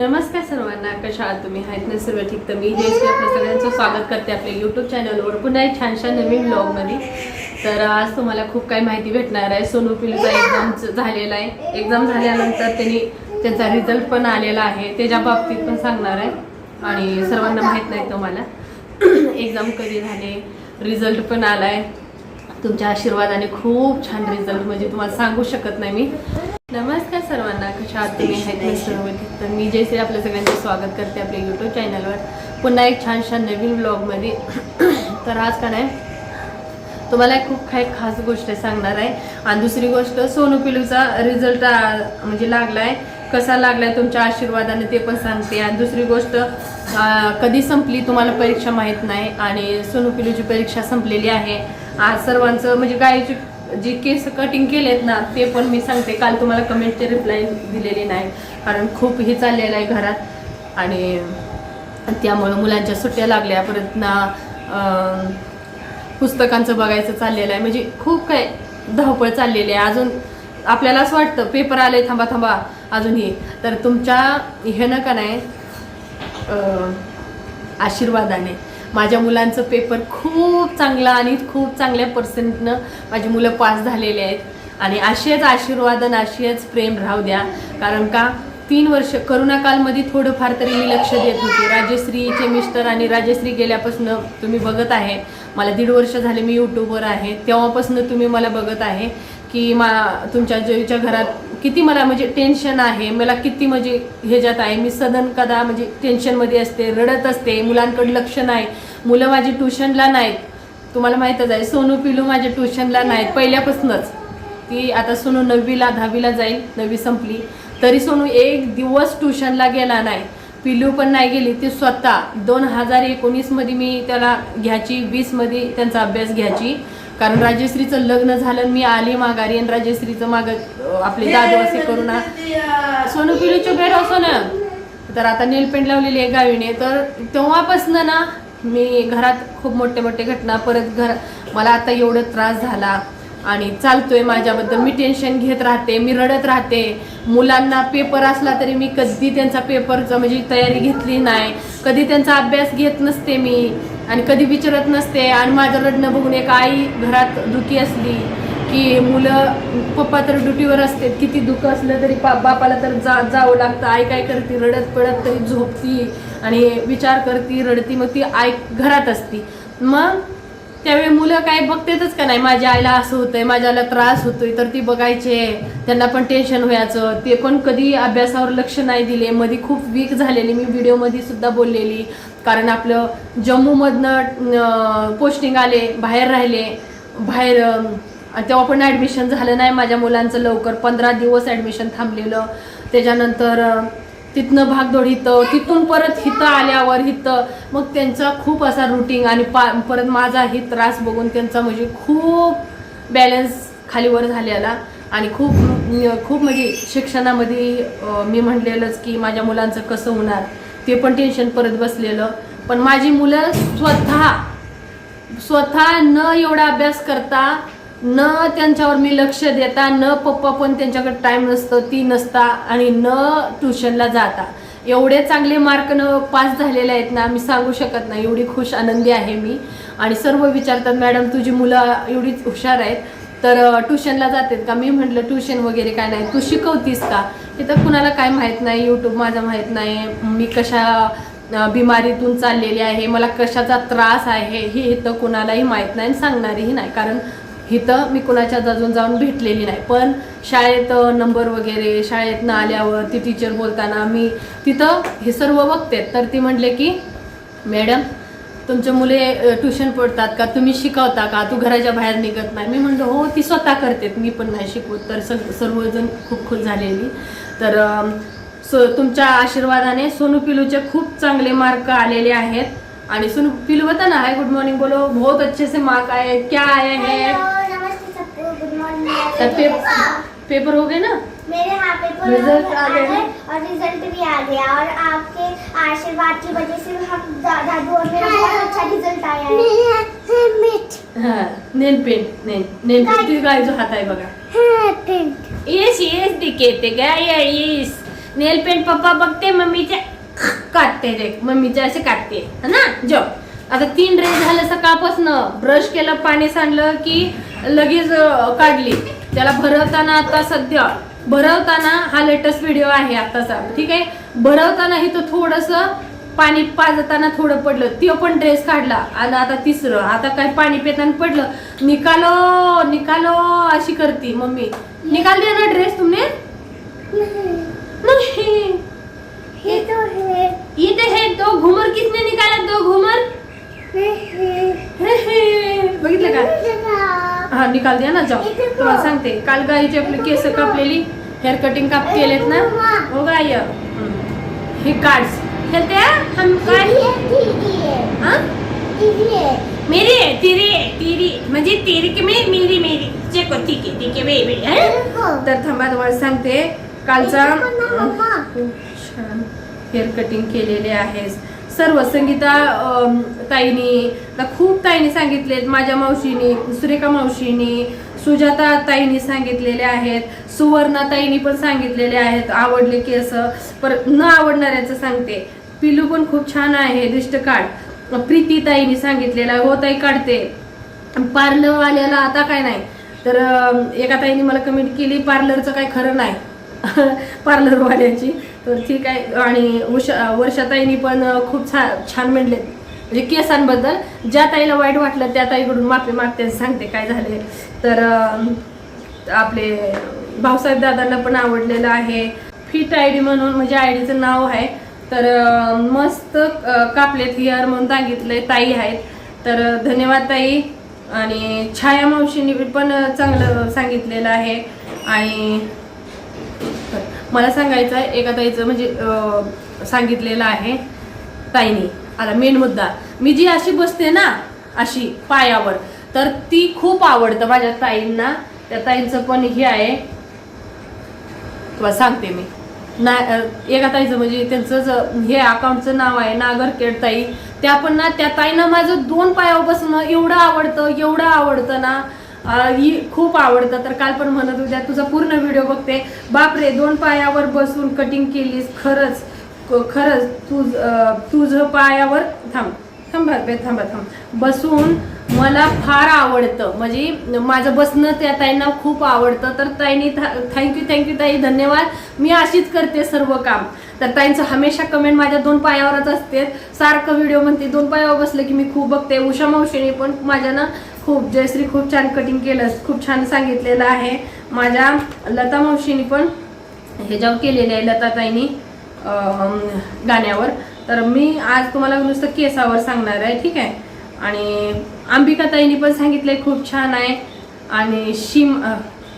नमस्कार सर्वांना कशा आहात तुम्ही? आहेत ना सर्व ठीक? तर मी जयश्री आपल्या सगळ्यांचं स्वागत करते आपल्या यूट्यूब चॅनलवर पुन्हा एक छानशा नवीन ब्लॉगमध्ये तर आज तुम्हाला खूप काही माहिती भेटणार आहे. सोनू पिलचा एक्झाम झालेला आहे. एक्झाम झाल्यानंतर त्यांनी त्यांचा रिझल्ट पण आलेला आहे. त्याच्या बाबतीत पण सांगणार आहे. आणि सर्वांना माहीत नाही तुम्हाला. एक्झाम कधी झाले? रिझल्ट पण आलाय. तुमच्या आशीर्वादाने खूप छान रिझल्ट म्हणजे तुम्हाला सांगू शकत नाही मी. नमस्कार सर्वांना कशा आहात तुम्ही? आहेत. तर मी जयश्री आपल्या सगळ्यांचं स्वागत करते आपल्या यूट्यूब चॅनलवर पुन्हा एक छानशा नवीन ब्लॉगमध्ये तर आज का नाही तुम्हाला एक खूप काही खास गोष्ट सांगणार आहे. आणि दुसरी गोष्ट सोनू पिलूचा रिझल्ट म्हणजे लागलाय. कसा लागलाय तुमच्या आशीर्वादाने ते पण सांगते. आणि दुसरी गोष्ट कधी संपली तुम्हाला परीक्षा माहीत नाही. आणि सोनू पिलूची परीक्षा संपलेली आहे. आज सर्वांचं म्हणजे गायीची जे केस कटिंग केलेत ना ते पण मी सांगते. काल तुम्हाला कमेंटचे रिप्लाय दिलेली नाही. कारण खूप हे चाललेलं आहे घरात. आणि त्यामुळं मुलांच्या सुट्ट्या लागल्या. परत ना पुस्तकांचं बघायचं चाललेलं आहे. म्हणजे खूप काय धावपळ चाललेली आहे. अजून आपल्याला असं वाटतं पेपर आले थांबा थांबा अजून हे तर तुमच्या हे न का नाही आशीर्वादाने. माझ्या मुलांचं पेपर खूप चांगला आणि खूप चांगल्या पर्सेंटनं माझी मुलं पास झालेले आहेत. आणि असेच आशीर्वादन असेच प्रेम राहू द्या. कारण का तीन वर्ष करोना कालमध्ये थोडंफार तरी मी लक्ष देत होते. राजश्रीचे मिस्टर आणि राजश्री गेल्यापासून तुम्ही बघत आहे. मला दीड वर्ष झाले मी यूट्यूबवर आहे. तेव्हापासून तुम्ही मला बघत आहे. की मा तुमच्या जयच्या घरात किती मला म्हणजे टेन्शन आहे मला किती म्हणजे ह्याच्यात आहे मी सदन कदा म्हणजे टेन्शनमध्ये असते रडत असते मुलांकडे लक्ष नाही मुलं माझी ट्युशनला नाहीत. तुम्हाला माहीतच आहे सोनू पिलू माझ्या ट्युशनला नाहीत पहिल्यापासूनच. ती आता सोनू नववीला दहावीला जाईल नववी संपली. तरी सोनू एक दिवस ट्युशनला गेला नाही. पिलू पण नाही गेली ती स्वतः दोन हजार एकोणीसमध्ये मी त्याला घ्यायची वीसमध्ये त्यांचा अभ्यास घ्यायची. कारण राजश्रीचं लग्न झालं मी आली माघारी आणि राजश्रीचं माग आपले दादू असे करू ना सोनू पिलूच्या बेर असो ना. तर आता नेल पेंट लावलेली आहे गावीने. तर तेव्हापासनं ना मी घरात खूप मोठे मोठे घटना परत घर मला आता एवढं त्रास झाला आणि चालतोय माझ्याबद्दल. मी टेन्शन घेत राहते मी रडत राहते. मुलांना पेपर असला तरी मी कधी त्यांचा पेपरचं म्हणजे तयारी घेतली नाही. कधी त्यांचा अभ्यास घेत नसते मी. आणि कधी विचारत नसते. आणि माझं रडणं बघून एक आई घरात दुखी असली की मुलं पप्पा तर ड्युटीवर असते किती दुःख असलं तरी पा बापाला तर जा जावं लागतं. आई काय करते? रडत पडत तरी झोपती आणि विचार करती रडती. मग ती आई घरात असती. मग त्यावेळी मुलं काय बघतेच का नाही? माझ्या आईला असं होतंय माझ्या आईला त्रास होतोय तर ती बघायचे. त्यांना पण टेन्शन व्हायचं. ते पण कधी अभ्यासावर लक्ष नाही दिले. मध्ये खूप वीक झालेली. मी व्हिडिओमध्ये सुद्धा बोललेली. कारण आपलं जम्मूमधनं पोस्टिंग आले बाहेर राहिले. बाहेर तेव्हा पण ॲडमिशन झालं नाही माझ्या मुलांचं लवकर. पंधरा दिवस ॲडमिशन थांबलेलं. त्याच्यानंतर तिथनं भागदोड हिथं तिथून परत हिथं आल्यावर हिथं. मग त्यांचा खूप असा रुटीन आणि पा परत माझा ही त्रास बघून त्यांचा म्हणजे खूप बॅलन्स खालीवर झालेला. आणि खूप खूप म्हणजे शिक्षणामध्ये मी म्हणलेलंच की माझ्या मुलांचं कसं होणार ते पण टेन्शन परत बसलेलं. पण माझी मुलं स्वतः स्वतः न एवढा अभ्यास करता न त्यांच्यावर मी लक्ष देता न पप्पा पण त्यांच्याकडे टाईम नसतं ती नसता आणि न ट्युशनला जाता. एवढे चांगले मार्क न पास झालेले आहेत ना मी सांगू शकत नाही. एवढी खुश आनंदी आहे मी. आणि सर्व विचारतात मॅडम तुझी मुलं एवढी हुशार आहेत तर ट्युशनला जातात का? मी म्हटलं ट्युशन वगैरे काय नाही. तू शिकवतीस का? इथं कुणाला काय माहीत नाही यूट्यूब माझं माहीत नाही. मी कशा बिमारीतून चाललेली आहे मला कशाचा त्रास आहे हे इथं कुणालाही माहीत नाही आणि सांगणारीही नाही. कारण इथं मी कुणाच्या अजून जाऊन भेटलेली नाही. पण शाळेत नंबर वगैरे शाळेतनं आल्यावर ती टीचर बोलताना मी तिथं हे सर्व बघते. तर ती म्हटले की मॅडम तुमचे मुले ट्युशन पडतात का? तुम्ही शिकवता का? तू घराच्या बाहेर निघत नाही. मी म्हणलं हो ती स्वतः करते मी पण नाही शिकवत. तर सग सर्वजण खूप खुश झालेली. तर सो तुमच्या आशीर्वादाने सोनू पिलूचे खूप चांगले मार्क आलेले आहेत. आणि सोनू पिलू बता ना हाय गुड मॉर्निंग बोलो. बहुत अच्छे से मार्क आए क्या आए हैं? मॉर्निंग तर पे, पेपर हो गए ना? मेरे यहाँ पेपर Result आ गए? और रिजल्ट भी आ गया और आपके आशीर्वाद की वजह से हम दादू और मेरा बहुत अच्छा रिजल्ट आया है। हा नेल पेंट नेल नेल पेंट ती गाय जो हात आहे बघा। पेंट येस येस दिके ते गाय येस नेल पेंट पप्पा बघते मम्मीचे काढते रे मम्मीचे असे काढते है ना? जो. आता तीन ड्रेस झालं सकाळपासून ब्रश केलं पाणी सांडलं की लगेच काढली. त्याला भरवताना आता सध्या भरवताना हा लेटेस्ट व्हिडिओ आहे आताचा ठीक आहे? भरवताना हे तो थोडस पाणी पाजताना थोडं पडलं. तो पण ड्रेस काढला. आणि आता तिसरं आता काय पाणी पिताना पडलं. निकालो निकालो अशी करती मम्मी. निकाल दिया ना ड्रेस तुमने? नहीं. ये तो है. इथे हे दो घुमर किसने निकाला दो घुमर. बघितलं का? हा निकाल द्या ना जाऊ. तुम्हाला सांगते काल गाईची आपली केस कापलेली हेअर कटिंग काप केलेत ना. हो गाय. हे. कार्ड्स खेळते हम हा? मेरी आहे तिरी आहे तिरी. म्हणजे तिरी की मे मेरी मेरी. चेक ठीक आहे ठीक आहे वे वे हं? तर थांबा तुम्हाला सांगते. कालचा हेअर कटिंग केलेले आहे सर्व संगीता ताईनी खूप ताईनी सांगितलेत माझ्या मावशीनी सुरेखा मावशीनी सुजाता ताईनी सांगितलेले आहेत सुवर्णा ताईनी पण सांगितलेले आहेत आवडले केस पर न आवडणाऱ्याचं सांगते. पिलू पण खूप छान आहे दिष्ट काढ. प्रीती ताईनी सांगितलेलं आहे हो ताई काढते. पार्लरवाल्याला आता काय नाही. तर एका ताईने मला कमेंट केली पार्लरचं काय खरं नाही. पार्लरवाल्याची तर ठीक आहे आणि उषा वर्षाताईनी पण खूप छान छान म्हणले म्हणजे केसांबद्दल ज्या ताईला वाईट वाटलं त्या ताईकडून माफी मागते सांगते काय झाले तर आपले भाऊसाहेब दादांना पण आवडलेलं आहे. फिट आय डी म्हणून म्हणजे आय डीचं नाव आहे. तर मस्त कापलेत हिअर म्हणून सांगितले ताई आहेत. तर धन्यवाद ताई. आणि छाया मावशींनी पण चांगलं सांगितलेलं आहे. आणि मला सांगायचं आहे एका ताईचं म्हणजे सांगितलेलं आहे ताईनी. आता मेन मुद्दा मी जी अशी बसते ना अशी पायावर तर ती खूप आवडतं माझ्या ताईंना. त्या ताईंचं पण हे आहे. तुला सांगते मी. ना एका ताईचं म्हणजे त्यांचं ज- हे अकाउंटचं नाव आहे नागरकेड ताई. त्या पण ना त्या ताईंना माझं दोन पायावर बसणं एवढं आवडतं एवढं आवडतं ना. ही खूप आवडतं. तर काल पण म्हणत होत्या तुझा पूर्ण व्हिडिओ बघते. बापरे दोन पायावर बसून कटिंग केलीस खरंच. खरंच तुझ तुझं पायावर थांब थांबा बे थांबा थांब. बसून मला फार आवडतं. म्हणजे माझं बसणं त्या ताईंना खूप आवडतं. तर ताईंनी थँक्यू थँक्यू ताई. धन्यवाद. मी अशीच करते सर्व काम. तर ताईंचं हमेशा कमेंट माझ्या दोन पायावरच असते. सारखं व्हिडिओ म्हणते दोन पायावर बसलं की मी खूप बघते. उषा मावशीने पण माझ्या ना खूप जयश्री खूप छान कटिंग केलं खूप छान सांगितलेलं आहे. माझ्या लता मावशीनी पण ह्याच्यावर केलेले आहे लताताईनी गाण्यावर. तर मी आज तुम्हाला नुसतं केसावर सांगणार आहे ठीक आहे? आणि अंबिकाताईनी पण सांगितलंय खूप छान आहे. आणि शिम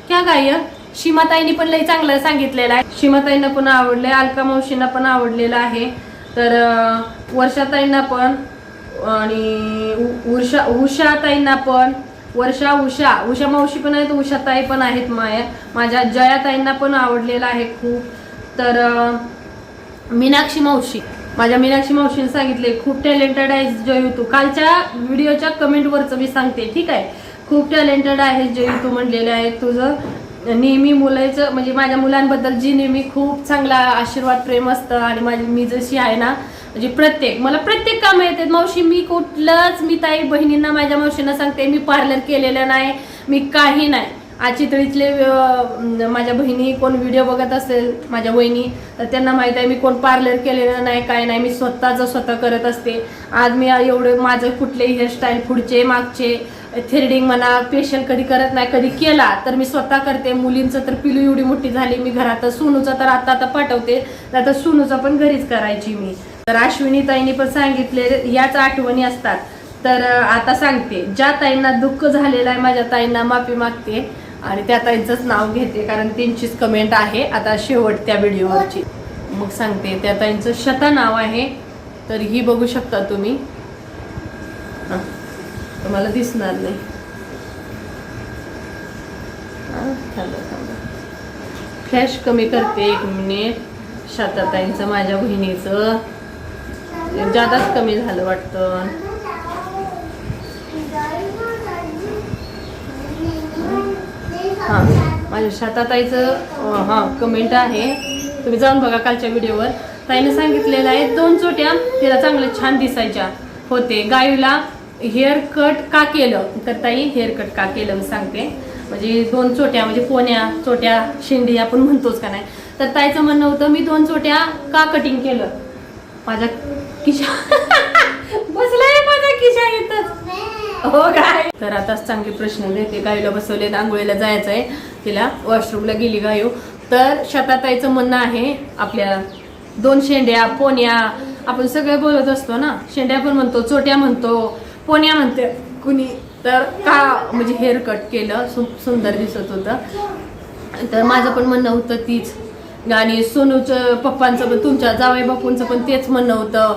क्या गाय शिमाताईनी पण लई चांगलं सांगितलेलं आहे. शिमाताईंना पण आवडलंय अलका मावशींना पण आवडलेलं आहे. तर वर्षाताईंना पण आणि उ- उषा उषाताईंना पण. वर्षा उषा. उषा मावशी पण आहेत उषाताई पण आहेत माया. माझ्या जयाताईंना पण आवडलेलं आहे खूप. तर मीनाक्षी मावशी. माझ्या मीनाक्षी मावशीने सांगितले खूप टॅलेंटेड आहे जयू तू. कालच्या व्हिडिओच्या कमेंटवरचं मी सांगते ठीक आहे? खूप टॅलेंटेड आहे जयू तू म्हणलेले आहे तुझं. नेहमी मुलाचं म्हणजे माझ्या मुलांबद्दल जी नेहमी खूप चांगला आशीर्वाद प्रेम असतं आणि माझी मी जशी आहे ना म्हणजे प्रत्येक मला प्रत्येक कामं येते मावशी मी कुठलंच मी ताई बहिणींना माझ्या मावशींना सांगते मी पार्लर केलेलं नाही मी काही नाही. आज चितळीतले माझ्या बहिणी कोण व्हिडिओ बघत असेल माझ्या वहिनी तर त्यांना माहीत आहे मी कोण पार्लर केलेलं नाही काय नाही मी स्वतःचं स्वतः करत असते. आज मी एवढं माझं कुठलेही हेअरस्टाईल पुढचे मागचे थ्रेडिंग म्हणा फेशियल कधी करत नाही कधी केला तर मी स्वतः करते. मुलींचं तर पिलू एवढी मोठी झाली मी घरात सोनूचा तर आता आता पाठवते तर आता पण घरीच करायची मी. तर अश्विनी ताईंनी पण सांगितले याच आठवणी असतात. तर आता सांगते. ज्या ताईंना दुःख झालेलं आहे माझ्या ताईंना माफी मागते. आणि त्या ताईंचंच नाव घेते कारण त्यांचीच कमेंट आहे आता शेवट त्या व्हिडिओवरची. मग सांगते त्या ताईंचं शता नाव आहे. तर ही बघू शकता तुम्ही. तुम्हाला दिसणार नाही. फ्लॅश कमी करते एक मिनिट शताताईंचं माझ्या बहिणीचं जादाच कमी झालं वाटतं. हां माझ्या शाताताईचं हां कमेंट आहे. तुम्ही जाऊन बघा कालच्या व्हिडिओवर. ताईने सांगितलेलं आहे दोन चोट्या तिला चांगल्या छान दिसायच्या होते. गायूला हेअर कट का केलं? तर ताई हेअर कट का केलं? मी सांगते. म्हणजे दोन चोट्या म्हणजे पोण्या चोट्या शेंडी आपण म्हणतोच का नाही? तर ताईचं म्हणणं होतं मी दोन चोट्या का कटिंग केलं? माझ्या किशा बसलाय माझा किशा येतच हो काय तर आताच चांगले प्रश्न घेते. गाईला बसवले आंघोळीला जायचं आहे तिला वॉशरूमला गेली गायू. तर शताताईचं म्हणणं आहे आपल्या दोन शेंड्या पोन्या. आपण सगळे बोलत असतो ना. शेंड्या पण म्हणतो चोट्या म्हणतो पोन्या म्हणते कुणी. तर का म्हणजे हेअर कट केलं सु सुंदर दिसत होतं. तर माझं पण म्हणणं होतं तीच. आणि सोनूचं पप्पांचं पण तुमच्या जावई बापूंचं पण तेच म्हणणं होतं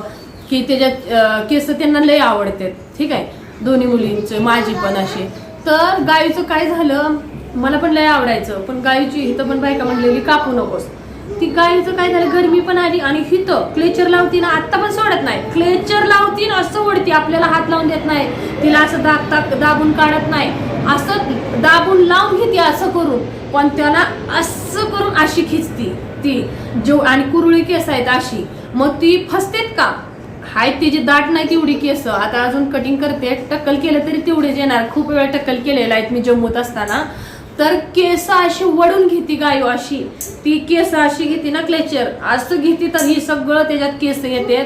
की त्याच्यात केस त्यांना लय आवडतात. ठीक आहे? दोन्ही मुलींचे माझी पण असे तर गाईचं काय झालं? मला पण लय आवडायचं. पण गाईची इथं पण बायका म्हणलेली कापू नकोस. ती गाईचं काय झालं? गरमी पण आली आणि हिथं क्लेचर लावती ना आत्ता पण सोडत नाही. क्लेचर लावती ना असं ओढती आपल्याला हात लावून देत नाही. तिला असं दाब दाबून काढत नाही. असं दाबून लावून घेते असं करून. पण त्याला असं करून अशी खिचती ती. जो आणि कुरळी केस आहेत अशी. मग ती फसतेत का? हाय तिची दाट नाही तेवढी केस. आता अजून कटिंग करते. टक्कल केलं तरी तेवढेच येणार. खूप वेळा टक्कल केलेलं आहेत मी जम्मूत असताना. तर केस अशी वडून घेते गायो अशी. ती केस अशी घेते ना क्लेचर. असं घेते तर ही सगळं त्याच्यात केस येते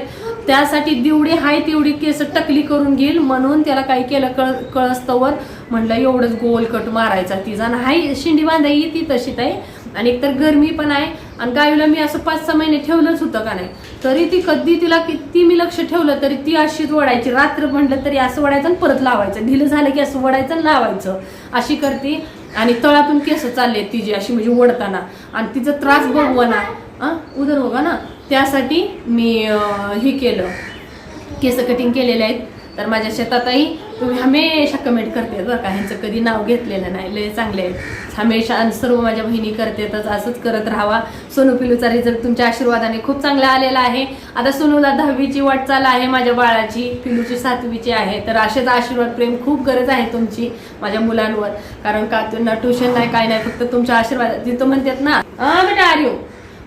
त्यासाठी जेवढी हाय तेवढी केस टकली करून घेईल म्हणून त्याला काय केलं? कळ कळस्तवर म्हणलं एवढंच गोल कट मारायचा तिचा. आणि हाय शिंडी बांधाई ती तशी ताई. आणि एकतर गरमी पण आहे. आणि गायीला मी असं पाच सहा महिने ठेवलंच होतं का नाही? तरी ती कधी तिला किती मी लक्ष ठेवलं तरी ती अशीच वडायची रात्र म्हटलं तरी असं वडायचं आणि परत लावायचं. ढिलं झालं की असं वडायचं आणि लावायचं. अशी करते. आणि तळातून केस चालले तिची अशी म्हणजे ओढताना. आणि तिचा त्रास बघवा ना उदर होगा ना? त्यासाठी मी हे केलं. केस कटिंग केलेले आहेत. तर माझ्या शेतातही तुम्ही हमेशा कमेंट करते बरं का. ह्यांचं कधी नाव घेतलेलं नाही. लय चांगले आहेत. हमेशा आणि सर्व माझ्या बहिणी करतेतच. असंच करत राहावा. सोनू पिलूचा रिझल्ट तुमच्या आशीर्वादाने खूप चांगला आलेला आहे. आता सोनूला दहावीची वाटचाल आहे. माझ्या बाळाची पिलूची सातवीची आहे. तर असेच आशीर्वाद प्रेम खूप गरज आहे तुमची माझ्या मुलांवर. कारण का त्यांना ट्युशन नाही काय नाही. फक्त तुमच्या आशीर्वाद तिथं म्हणतात ना हा बेटा आर्यू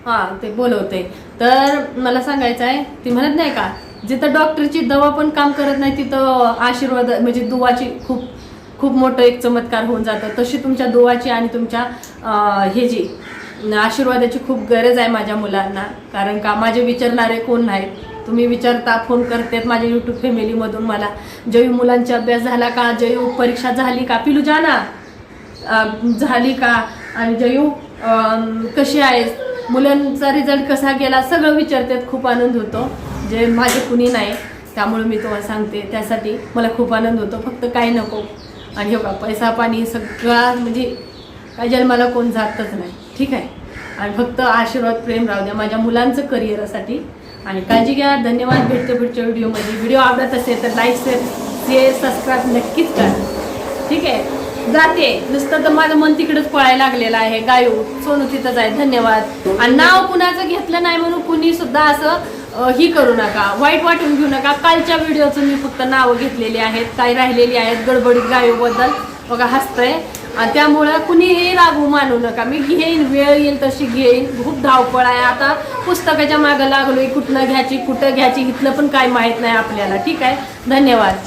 हा ते बोलवते तर मला सांगायचं आहे ती म्हणत नाही का जिथं डॉक्टरची दवा पण काम करत नाही तिथं आशीर्वाद म्हणजे दुवाची खूप खूप मोठं एक चमत्कार होऊन जातं. तशी तुमच्या दुवाची आणि तुमच्या हे जी आशीर्वादाची खूप गरज आहे माझ्या मुलांना. कारण का माझे विचारणारे कोण नाहीत? तुम्ही विचारता फोन करतात माझ्या युट्यूब फॅमिलीमधून मला जयू मुलांचा अभ्यास झाला का? जयू परीक्षा झाली का? पिलू जाना झाली का? आणि जयू कशी आहेस? मुलांचा रिझल्ट कसा गेला सगळं विचारतात खूप आनंद होतो. जे माझे कुणी नाही त्यामुळे मी तुम्हाला सांगते त्यासाठी मला खूप आनंद होतो. फक्त काय नको. आणि हे बघा पैसा पाणी सगळा म्हणजे काय जन्माला कोण जातच नाही. ठीक आहे? आणि फक्त आशीर्वाद प्रेम राहू द्या माझ्या मुलांचं करिअरसाठी. आणि काळजी घ्या. धन्यवाद. भेटतो पुढच्या व्हिडिओमध्ये. व्हिडिओ आवडत असेल तर लाईक शेअर सबस्क्राईब नक्कीच करा. ठीक आहे? जाते. नुसतं तर माझं मन तिकडेच पळायला लागलेलं आहे. गायू सोनू तिथंच आहे. धन्यवाद. आणि नाव कुणाचं घेतलं नाही म्हणून कुणी सुद्धा असं ही करू नका. वाईट वाटून घेऊ नका. कालच्या व्हिडिओचं मी फक्त नावं घेतलेली आहेत. काही राहिलेली आहेत. गडबडीत गायूबद्दल. बघा हसतंय. आणि त्यामुळं कुणीही रागू मानू नका. मी घेईन वेळ येईल तशी घेईन. खूप धावपळ आहे. आता पुस्तकाच्या मागं लागलोय. कुठनं घ्यायची कुठं घ्यायची इथलं पण काय माहीत नाही आपल्याला. ठीक आहे? धन्यवाद.